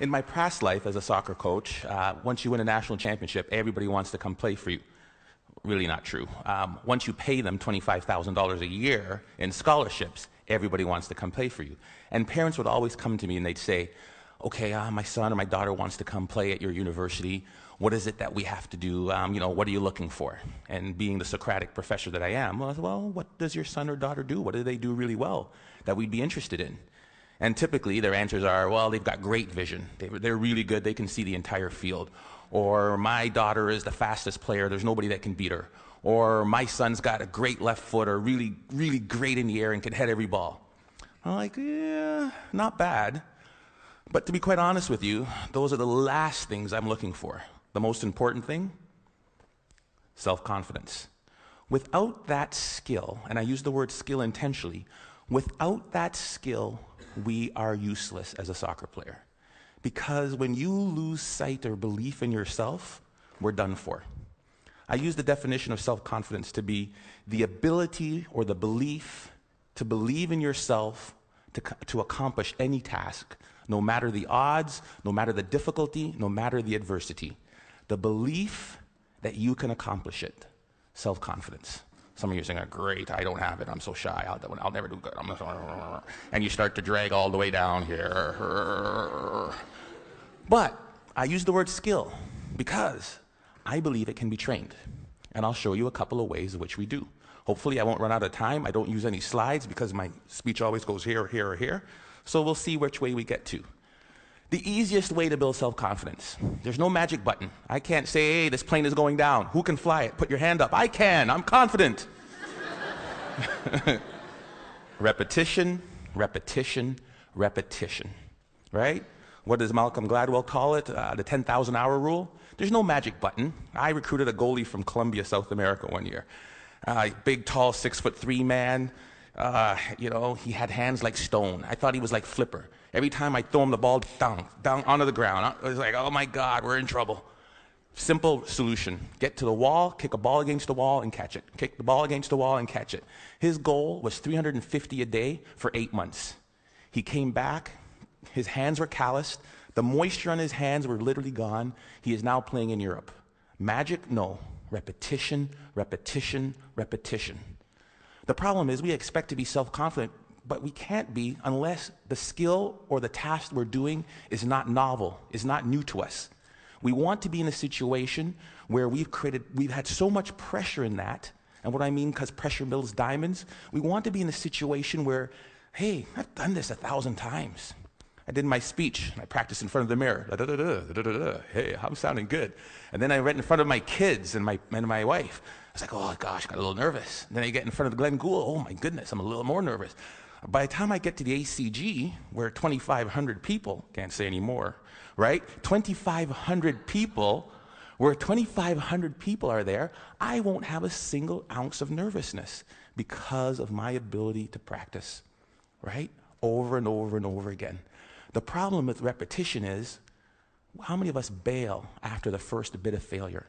In my past life as a soccer coach, uh, once you win a national championship, everybody wants to come play for you. Really not true. Um, once you pay them $25,000 a year in scholarships, everybody wants to come play for you. And parents would always come to me and they'd say, okay, uh, my son or my daughter wants to come play at your university. What is it that we have to do? Um, you know, what are you looking for? And being the Socratic professor that I am, well, well, what does your son or daughter do? What do they do really well that we'd be interested in? And typically their answers are, well, they've got great vision. They're really good. They can see the entire field. Or my daughter is the fastest player. There's nobody that can beat her. Or my son's got a great left foot or really, really great in the air and can head every ball. I'm like, yeah, not bad. But to be quite honest with you, those are the last things I'm looking for. The most important thing self confidence. Without that skill, and I use the word skill intentionally, without that skill, we are useless as a soccer player. Because when you lose sight or belief in yourself, we're done for. I use the definition of self confidence to be the ability or the belief to believe in yourself to, to accomplish any task, no matter the odds, no matter the difficulty, no matter the adversity. The belief that you can accomplish it. Self confidence. Some of you are saying, great, I don't have it. I'm so shy. I'll, I'll never do good. and you start to drag all the way down here. But I use the word skill because I believe it can be trained. And I'll show you a couple of ways in which we do. Hopefully, I won't run out of time. I don't use any slides because my speech always goes here, here, or here. So we'll see which way we get to. The easiest way to build self confidence. There's no magic button. I can't say, hey, this plane is going down. Who can fly it? Put your hand up. I can. I'm confident. repetition, repetition, repetition. Right? What does Malcolm Gladwell call it? Uh, the 10,000 hour rule? There's no magic button. I recruited a goalie from Colombia, South America one year. Uh, big, tall, six foot three man. Uh, you know, he had hands like stone. I thought he was like Flipper. Every time I throw him the ball, down, down onto the ground. I was like, oh my God, we're in trouble. Simple solution. Get to the wall, kick a ball against the wall, and catch it. Kick the ball against the wall and catch it. His goal was 350 a day for eight months. He came back, his hands were calloused, the moisture on his hands were literally gone. He is now playing in Europe. Magic? No. Repetition, repetition, repetition. The problem is we expect to be self confident, but we can't be unless the skill or the task we're doing is not novel, is not new to us. We want to be in a situation where we've created, we've had so much pressure in that. And what I mean, because pressure builds diamonds, we want to be in a situation where, hey, I've done this a thousand times. I did my speech. and I practiced in front of the mirror. Da, da, da, hey, I'm sounding good. And then I read in front of my kids and my, and my wife. Was like, oh gosh, got a little nervous. And then I get in front of Glenn Gould. Oh my goodness, I'm a little more nervous. By the time I get to the ACG, where 2,500 people, can't say anymore, right? 2,500 people, where 2,500 people are there, I won't have a single ounce of nervousness because of my ability to practice, right? Over and over and over again. The problem with repetition is how many of us bail after the first bit of failure?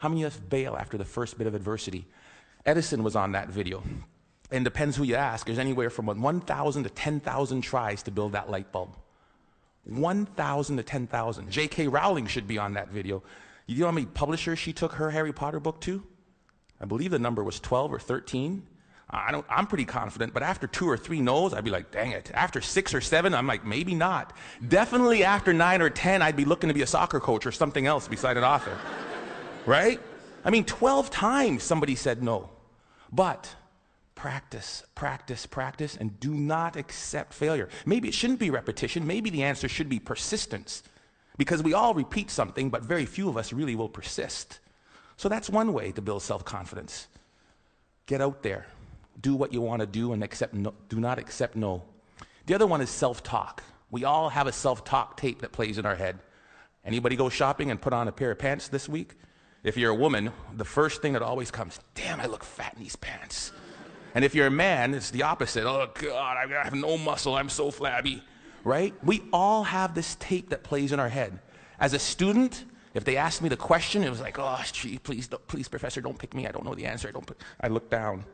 How many of us bail after the first bit of adversity? Edison was on that video. And depends who you ask, there's anywhere from 1,000 to 10,000 tries to build that light bulb. 1,000 to 10,000. J.K. Rowling should be on that video. You know how many publishers she took her Harry Potter book to? I believe the number was 12 or 13. I don't, I'm pretty confident, but after two or three no's, I'd be like, dang it. After six or seven, I'm like, maybe not. Definitely after nine or 10, I'd be looking to be a soccer coach or something else beside an author. Right? I mean, 12 times somebody said no. But practice, practice, practice, and do not accept failure. Maybe it shouldn't be repetition. Maybe the answer should be persistence. Because we all repeat something, but very few of us really will persist. So that's one way to build self confidence. Get out there, do what you want to do and accept no, do not accept no. The other one is self-talk. We all have a self-talk tape that plays in our head. Anybody go shopping and put on a pair of pants this week? If you're a woman, the first thing that always comes, damn, I look fat in these pants. And if you're a man, it's the opposite. Oh, God, I have no muscle. I'm so flabby. Right? We all have this tape that plays in our head. As a student, if they asked me the question, it was like, oh, gee, please, please, professor, don't pick me. I don't know the answer. I don't. I look down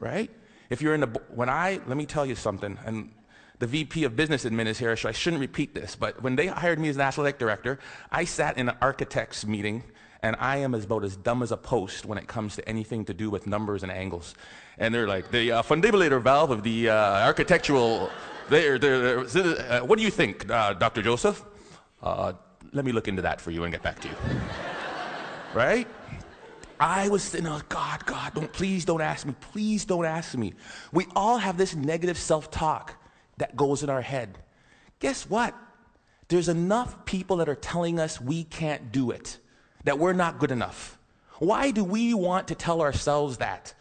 right? If you're in the, when I, let me tell you something, and the VP of Business Admin is here, so I shouldn't repeat this. But when they hired me as National Athletic Director, I sat in an architect's meeting, and I am about as dumb as a post when it comes to anything to do with numbers and angles. And they're like, the uh, fundibulator valve of the uh, architectural, they're, they're, uh, what do you think, uh, Dr. Joseph? Uh, let me look into that for you and get back to you. right? I was saying, oh, God, God, don't, please don't ask me. Please don't ask me. We all have this negative self talk that goes in our head. Guess what? There's enough people that are telling us we can't do it, that we're not good enough. Why do we want to tell ourselves that?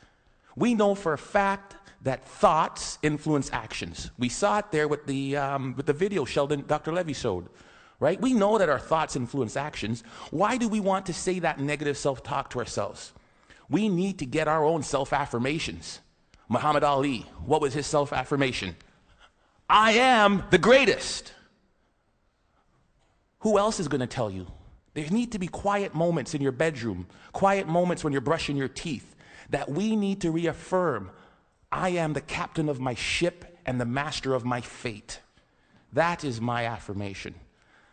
We know for a fact that thoughts influence actions. We saw it there with the, um, with the video Sheldon, Dr. Levy showed, right? We know that our thoughts influence actions. Why do we want to say that negative self talk to ourselves? We need to get our own self affirmations. Muhammad Ali, what was his self affirmation? I am the greatest. Who else is going to tell you? There need to be quiet moments in your bedroom, quiet moments when you're brushing your teeth, that we need to reaffirm I am the captain of my ship and the master of my fate. That is my affirmation.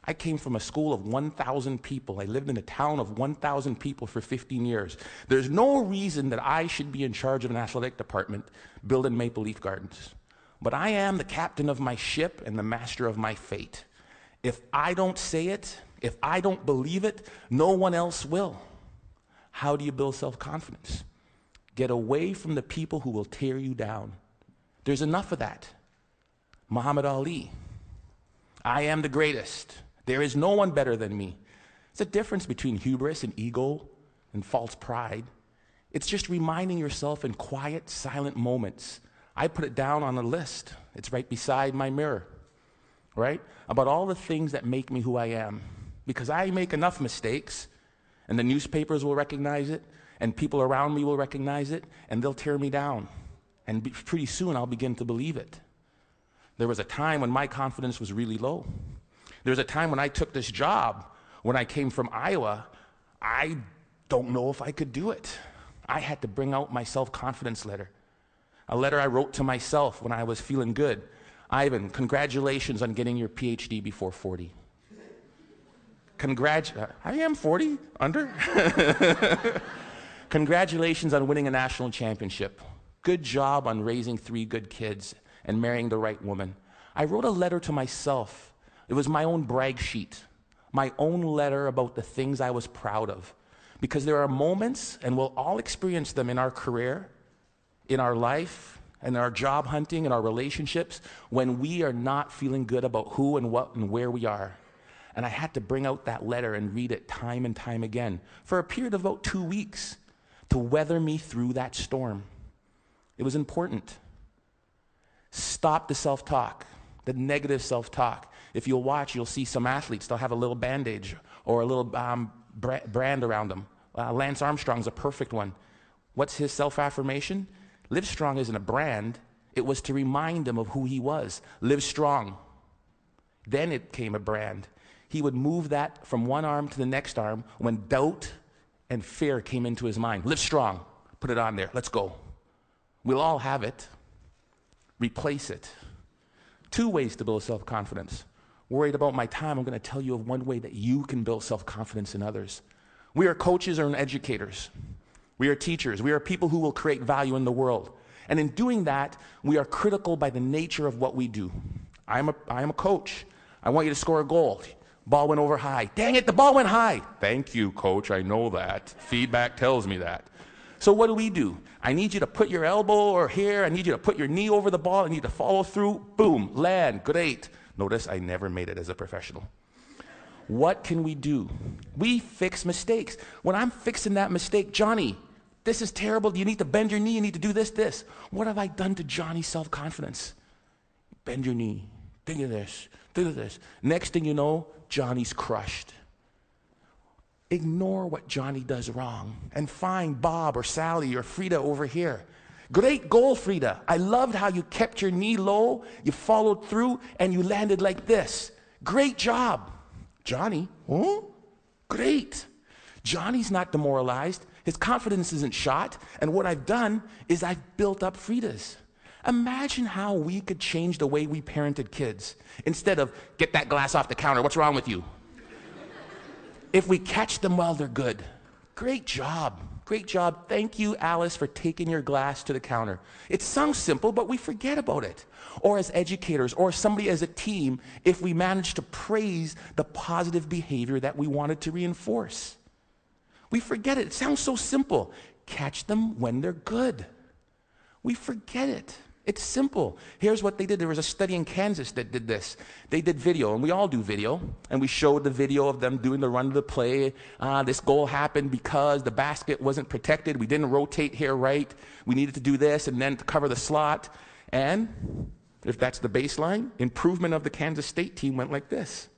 I came from a school of 1,000 people. I lived in a town of 1,000 people for 15 years. There's no reason that I should be in charge of an athletic department building Maple Leaf Gardens. But I am the captain of my ship and the master of my fate. If I don't say it, if I don't believe it, no one else will. How do you build self confidence? Get away from the people who will tear you down. There's enough of that. Muhammad Ali. I am the greatest. There is no one better than me. It's a difference between hubris and ego and false pride. It's just reminding yourself in quiet, silent moments I put it down on a list. It's right beside my mirror, right? About all the things that make me who I am. Because I make enough mistakes, and the newspapers will recognize it, and people around me will recognize it, and they'll tear me down. And be, pretty soon I'll begin to believe it. There was a time when my confidence was really low. There was a time when I took this job, when I came from Iowa, I don't know if I could do it. I had to bring out my self confidence letter a letter I wrote to myself when I was feeling good. Ivan, congratulations on getting your PhD before 40. Congrat- I am 40, under? Congratulations on winning a national championship. Good job on raising three good kids and marrying the right woman. I wrote a letter to myself. It was my own brag sheet, my own letter about the things I was proud of. Because there are moments, and we'll all experience them in our career, in our life and our job hunting and our relationships when we are not feeling good about who and what and where we are. And I had to bring out that letter and read it time and time again for a period of about two weeks to weather me through that storm. It was important. Stop the self talk, the negative self talk. If you'll watch, you'll see some athletes, they'll have a little bandage or a little um, brand around them. Uh, Lance Armstrong's a perfect one. What's his self affirmation? Livestrong isn't a brand, it was to remind him of who he was. Live strong. Then it came a brand. He would move that from one arm to the next arm when doubt and fear came into his mind. Live strong. Put it on there. Let's go. We'll all have it. Replace it. Two ways to build self confidence. Worried about my time, I'm going to tell you of one way that you can build self confidence in others. We are coaches and educators. We are teachers. We are people who will create value in the world. And in doing that, we are critical by the nature of what we do. I'm a, I'm a coach. I want you to score a goal. Ball went over high. Dang it, the ball went high. Thank you, coach. I know that. Feedback tells me that. So what do we do? I need you to put your elbow or here. I need you to put your knee over the ball. I need to follow through. Boom, land. Great. Notice I never made it as a professional. What can we do? We fix mistakes. When I'm fixing that mistake, Johnny, this is terrible. You need to bend your knee. You need to do this, this. What have I done to Johnny's self confidence? Bend your knee. Think of this. This. Next thing you know, Johnny's crushed. Ignore what Johnny does wrong and find Bob or Sally or Frida over here. Great goal, Frida. I loved how you kept your knee low, you followed through, and you landed like this. Great job. Johnny, huh? Great. Johnny's not demoralized. His confidence isn't shot. And what I've done is I've built up Frida's. Imagine how we could change the way we parented kids instead of get that glass off the counter. What's wrong with you? if we catch them while they're good. Great job. Great job. Thank you, Alice, for taking your glass to the counter. It sounds simple, but we forget about it. Or as educators, or somebody as a team, if we manage to praise the positive behavior that we wanted to reinforce. We forget it. It sounds so simple. Catch them when they're good. We forget it. It's simple. Here's what they did. There was a study in Kansas that did this. They did video, and we all do video, and we showed the video of them doing the run of the play. Uh, this goal happened because the basket wasn't protected. We didn't rotate here right. We needed to do this, and then to cover the slot. And if that's the baseline, improvement of the Kansas State team went like this.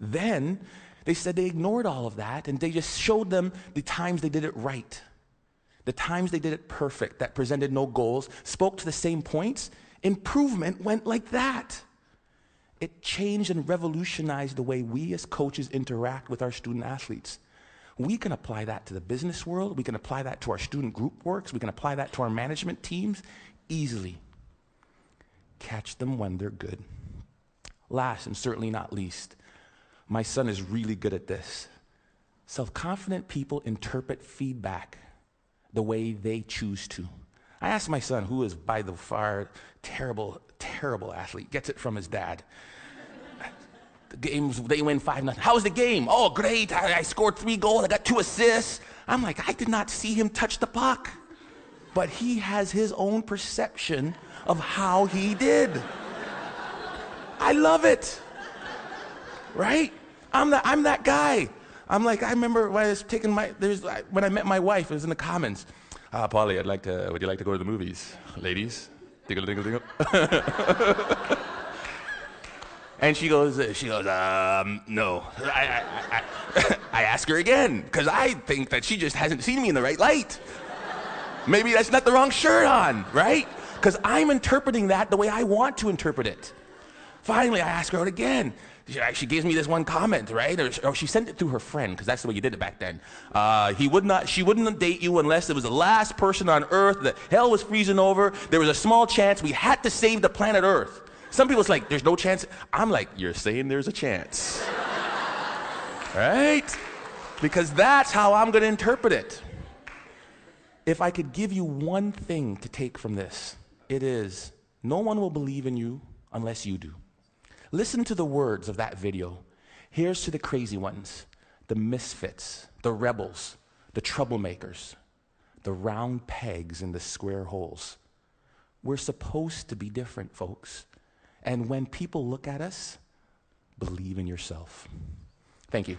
Then they said they ignored all of that, and they just showed them the times they did it right. The times they did it perfect, that presented no goals, spoke to the same points, improvement went like that. It changed and revolutionized the way we as coaches interact with our student athletes. We can apply that to the business world. We can apply that to our student group works. We can apply that to our management teams easily. Catch them when they're good. Last and certainly not least, my son is really good at this. Self confident people interpret feedback the way they choose to. I asked my son, who is by the far terrible, terrible athlete, gets it from his dad. the games, they win 5 nothing. How was the game? Oh, great. I, I scored three goals. I got two assists. I'm like, I did not see him touch the puck. But he has his own perception of how he did. I love it. Right? I'm, the, I'm that guy. I'm like, I remember when I was taking my, there's, when I met my wife, it was in the Commons. Ah, Polly, I'd like to, would you like to go to the movies? Ladies? Dingle, dingle, dingle. and she goes, she goes, um, no. I, I, I, I ask her again, because I think that she just hasn't seen me in the right light. Maybe that's not the wrong shirt on, right? Because I'm interpreting that the way I want to interpret it. Finally, I ask her out again she, she gives me this one comment, right? Or, or she sent it through her friend, because that's the way you did it back then. Uh, he would not, she wouldn't date you unless it was the last person on earth, that hell was freezing over, there was a small chance we had to save the planet Earth. Some people's like, there's no chance. I'm like, you're saying there's a chance. right? Because that's how I'm going to interpret it. If I could give you one thing to take from this, it is no one will believe in you unless you do. Listen to the words of that video. Here's to the crazy ones, the misfits, the rebels, the troublemakers, the round pegs in the square holes. We're supposed to be different, folks. And when people look at us, believe in yourself. Thank you.